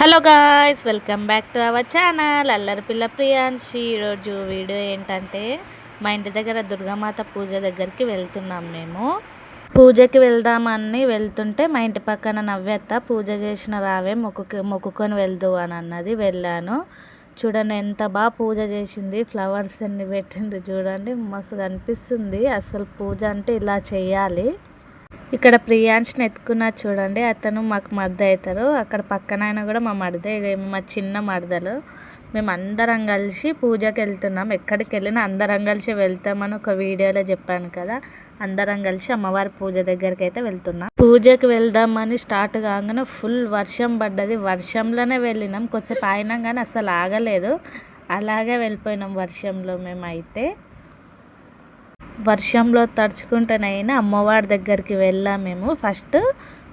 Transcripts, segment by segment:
Hello guys welcome back to our channel. అల్లరి పిల్ల ప్రియాంశి. ఈరోజు వీడియో ఏంటంటే మా ఇంటి దగ్గర దుర్గామాత పూజ దగ్గరికి వెళ్తున్నాం మేము. పూజకి వెళ్దామని వెళ్తుంటే మా ఇంటి పక్కన నవ్వెత్త పూజ చేసిన రావే మొక్కు మొక్కుకొని వెళ్దు అని అన్నది వెళ్ళాను. చూడండి ఎంత బాగా పూజ చేసింది. ఫ్లవర్స్ అన్ని పెట్టింది చూడండి. మస్తు అనిపిస్తుంది. అసలు పూజ అంటే ఇలా చేయాలి. ఇక్కడ ప్రియాంష్ని ఎత్తుకున్న చూడండి. అతను మాకు మర్ద అవుతారు. అక్కడ పక్కన ఆయన కూడా మా మర్దే. మా చిన్న మర్దలు. మేము అందరం కలిసి పూజకి వెళ్తున్నాం. ఎక్కడికి వెళ్ళినా అందరం కలిసి వెళ్తామని ఒక వీడియోలో చెప్పాను కదా. అందరం కలిసి అమ్మవారి పూజ దగ్గరికి అయితే వెళ్తున్నాం. పూజకి వెళ్దామని స్టార్ట్ కాగానే ఫుల్ వర్షం పడ్డది. వర్షంలోనే వెళ్ళినాం. కొద్దిసేపు అయినా కానీ అసలు ఆగలేదు. అలాగే వెళ్ళిపోయినాం వర్షంలో మేమైతే. వర్షంలో తడుచుకుంటూనైనా అమ్మవారి దగ్గరికి వెళ్ళాము మేము. ఫస్ట్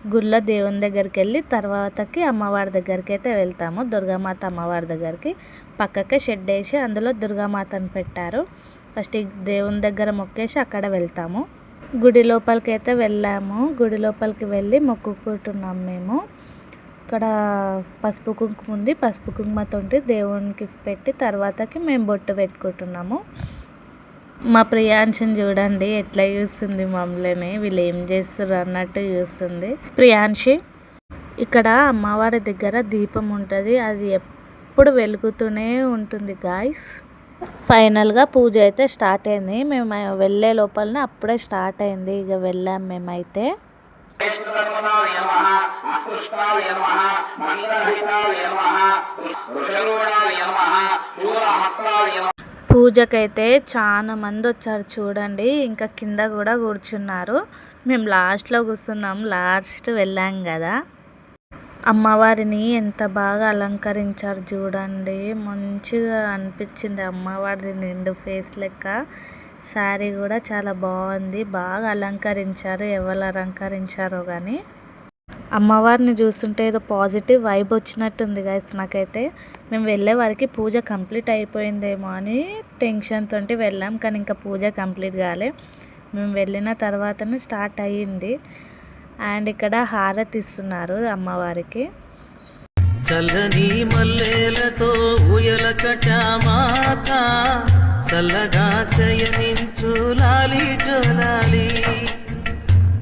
గుళ్ళ దేవుని దగ్గరికి వెళ్ళి తర్వాతకి అమ్మవారి దగ్గరికి అయితే వెళ్తాము. దుర్గామాత అమ్మవారి దగ్గరికి. పక్కకే షెడ్ వేసి అందులో దుర్గామాతను పెట్టారు. ఫస్ట్ దేవుని దగ్గర మొక్కేసి అక్కడ వెళ్తాము. గుడి లోపలికి అయితే వెళ్ళాము. గుడి లోపలికి వెళ్ళి మొక్కుకుంటున్నాం మేము. ఇక్కడ పసుపు కుంకుమ ఉంది. పసుపు కుంకుమతోటి దేవునికి పెట్టి తర్వాతకి మేము బొట్టు పెట్టుకుంటున్నాము. మా ప్రియాంశని చూడండి ఎట్లా చూస్తుంది మమ్మల్ని వీళ్ళు ఏం చేస్తారు అన్నట్టు చూస్తుంది. ప్రియాంశి ఇక్కడ అమ్మవారి దగ్గర దీపం ఉంటుంది అది ఎప్పుడు వెలుగుతూనే ఉంటుంది గాయస్ ఫైనల్గా పూజ అయితే స్టార్ట్ అయింది. మేము వెళ్ళే లోపలనే అప్పుడే స్టార్ట్ అయింది ఇక వెళ్ళాం మేమైతే. పూజకైతే చాలా మంది వచ్చారు చూడండి. ఇంకా కింద కూడా కూర్చున్నారు. మేము లాస్ట్లో కూర్చున్నాం. లాస్ట్ వెళ్ళాం కదా. అమ్మవారిని ఎంత బాగా అలంకరించారు చూడండి. మంచిగా అనిపించింది అమ్మవారిది నిండు ఫేస్ లెక్క. శారీ కూడా చాలా బాగుంది. బాగా అలంకరించారు. ఎవరు అలంకరించారో కానీ అమ్మవారిని చూస్తుంటే ఏదో పాజిటివ్ వైబ్ వచ్చినట్టుంది గైస్ నాకైతే. మేము వెళ్ళే వారికి పూజ కంప్లీట్ అయిపోయిందేమో అని టెన్షన్తో వెళ్ళాం కానీ ఇంకా పూజ కంప్లీట్ కాలే. మేము వెళ్ళిన తర్వాతనే స్టార్ట్ అయ్యింది. అండ్ ఇక్కడ హారతి ఇస్తున్నారు అమ్మవారికి. చల్లని మల్లెలతో ఉయల కటామాత చల్లగా శయనించు లాలి జోలాలి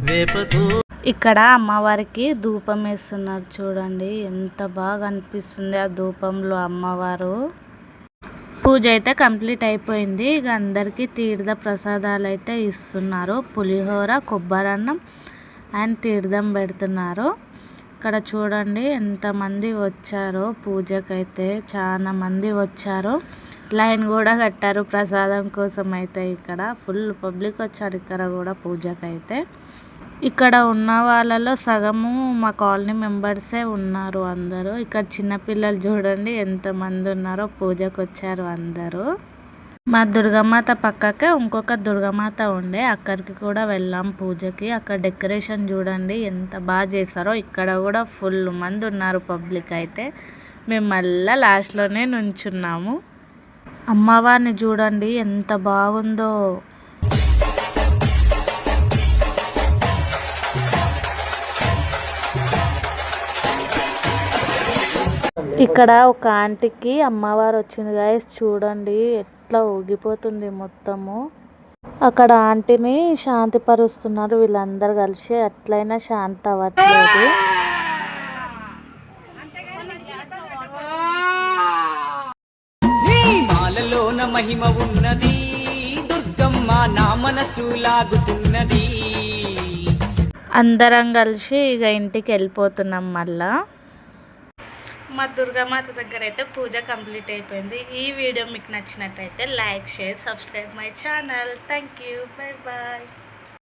వేపతో ఇక్కడ అమ్మవారికి ధూపం వేస్తున్నారు చూడండి. ఎంత బాగా అనిపిస్తుంది ఆ ధూపంలో అమ్మవారు. పూజ అయితే కంప్లీట్ అయిపోయింది. ఇక అందరికీ తీర్థ ప్రసాదాలు అయితే ఇస్తున్నారు. పులిహోర కొబ్బరన్నం అండ్ తీర్థం పెడుతున్నారు. ఇక్కడ చూడండి ఎంతమంది వచ్చారో. పూజకైతే చాలా మంది వచ్చారు. లైన్ కూడా కట్టారు ప్రసాదం కోసం అయితే ఇక్కడ. ఫుల్ పబ్లిక్ వచ్చారు ఇక్కడ కూడా పూజకైతే. ఇక్కడ ఉన్న వాళ్ళలో సగము మా కాలనీ మెంబర్సే ఉన్నారు అందరూ. ఇక్కడ చిన్నపిల్లలు చూడండి ఎంతమంది ఉన్నారో. పూజకు వచ్చారు అందరూ. మా దుర్గామాత పక్కకే ఇంకొక దుర్గామాత ఉండే. అక్కడికి కూడా వెళ్ళాం పూజకి. అక్కడ డెకరేషన్ చూడండి ఎంత బాగా చేస్తారో ఇక్కడ కూడా ఫుల్ మంది ఉన్నారు పబ్లిక్ అయితే. మేము మళ్ళీ లాస్ట్లోనే నుంచున్నాము. అమ్మవారిని చూడండి ఎంత బాగుందో. ఇక్కడ ఒక ఆంటీకి అమ్మవారు వచ్చింది గాయస్. చూడండి ఎట్లా ఊగిపోతుంది మొత్తము. అక్కడ ఆంటీని శాంతి పరుస్తున్నారు వీళ్ళందరూ కలిసి. ఎట్లయినా శాంతి అవ్వట్లేదు. మహిమ ఉన్నది దుర్గమ్మ నా మనసు లాగుతున్నది. అందరం కలిసి ఇక ఇంటికి వెళ్ళిపోతున్నాం మళ్ళా. మా దుర్గామాత దగ్గర అయితే పూజ కంప్లీట్ అయిపోయింది. ఈ వీడియో మీకు నచ్చినట్టయితే like share subscribe my channel. Thank you bye bye.